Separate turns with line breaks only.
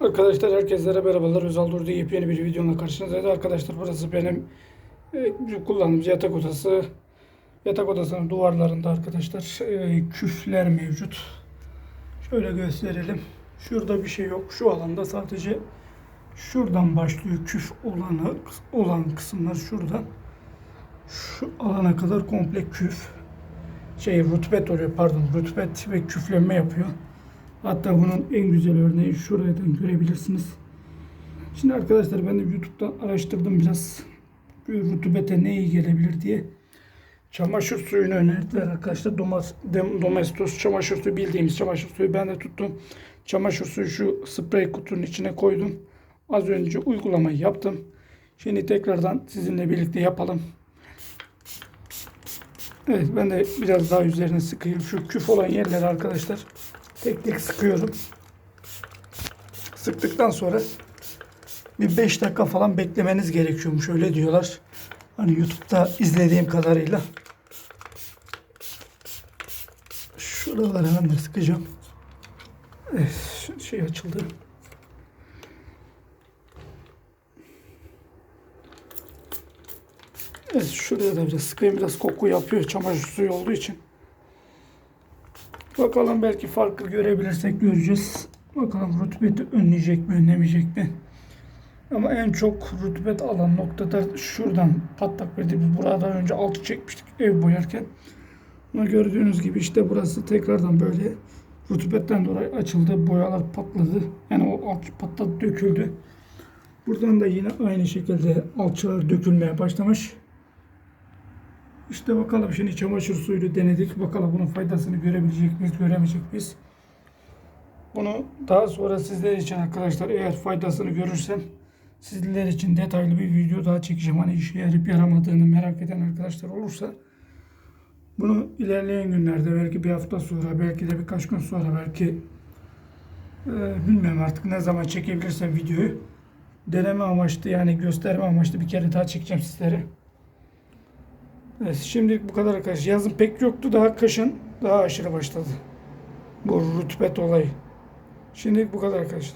Arkadaşlar herkese merhabalar. Özal Durdu yepyeni bir videomla karşınızdayız. Arkadaşlar burası benim e, kullandığım yatak odası. Yatak odasının duvarlarında arkadaşlar e, küfler mevcut. Şöyle gösterelim. Şurada bir şey yok. Şu alanda sadece şuradan başlıyor küf olanı olan kısımlar şuradan. Şu alana kadar komple küf. Şey rutubet oluyor pardon rutubet ve küflenme yapıyor. Hatta bunun en güzel örneği şuradan görebilirsiniz. Şimdi arkadaşlar ben de YouTube'dan araştırdım biraz. Rutubete ne iyi gelebilir diye. Çamaşır suyunu önerdiler arkadaşlar. Domas, dem, domestos çamaşır suyu bildiğimiz çamaşır suyu ben de tuttum. Çamaşır suyu şu sprey kutunun içine koydum. Az önce uygulamayı yaptım. Şimdi tekrardan sizinle birlikte yapalım. Evet ben de biraz daha üzerine sıkayım. Şu küf olan yerleri arkadaşlar tek tek sıkıyorum. Sıktıktan sonra bir 5 dakika falan beklemeniz gerekiyormuş öyle diyorlar. Hani YouTube'da izlediğim kadarıyla. Şuraları hemen de sıkacağım. Evet, şey açıldı. Evet şuraya da biraz sıkayım biraz koku yapıyor çamaşır suyu olduğu için. Bakalım belki farkı görebilirsek göreceğiz. Bakalım rutubeti önleyecek mi önlemeyecek mi? Ama en çok rutubet alan noktada şuradan patlak verdi. Biz burada önce altı çekmiştik ev boyarken. Ama gördüğünüz gibi işte burası tekrardan böyle rutubetten dolayı açıldı. Boyalar patladı. Yani o alt patladı döküldü. Buradan da yine aynı şekilde alçılar dökülmeye başlamış. İşte bakalım şimdi çamaşır suyunu denedik. Bakalım bunun faydasını görebilecek miyiz, göremeyecek miyiz? Bunu daha sonra sizler için arkadaşlar eğer faydasını görürsem sizler için detaylı bir video daha çekeceğim. Hani işe yarayıp yaramadığını merak eden arkadaşlar olursa bunu ilerleyen günlerde belki bir hafta sonra belki de birkaç gün sonra belki e, bilmiyorum artık ne zaman çekebilirsem videoyu deneme amaçlı yani gösterme amaçlı bir kere daha çekeceğim sizlere. Evet, şimdilik bu kadar arkadaşlar. Yazın pek yoktu. Daha kışın daha aşırı başladı. Bu rutubet olayı. Şimdilik bu kadar arkadaşlar.